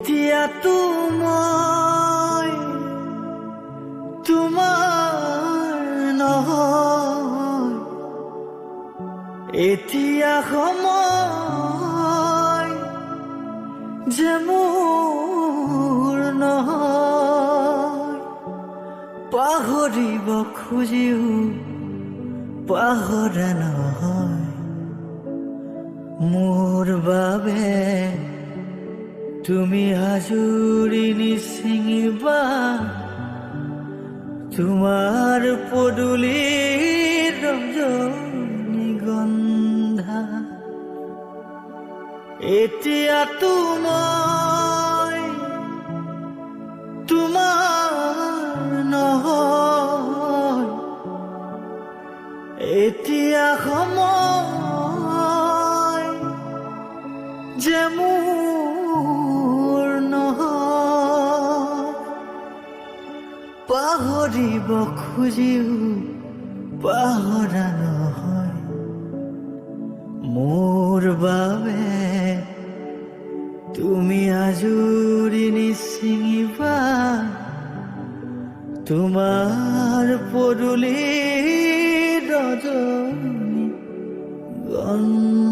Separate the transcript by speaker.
Speaker 1: এতিয়া তোমায় তোমাৰ নহয় এতিয়া সময় যে মোৰ নহয় পাহৰিব খুজিও পাহৰা নহয়। মোৰ বাবে তুমি হাজুৰি নিচিঙিবা তোমাৰ পদূলিৰ ৰজনীগন্ধা এতিয়া তোমায় তোমাৰ নহয় এতিয়া সময় যে মোৰ পাহৰিব খুজিও পাহৰা নহয়। মোৰ বাবে তুমি আজুৰি নিচিঙিবা তোমাৰ পদূলি ৰজনী গন্ধ।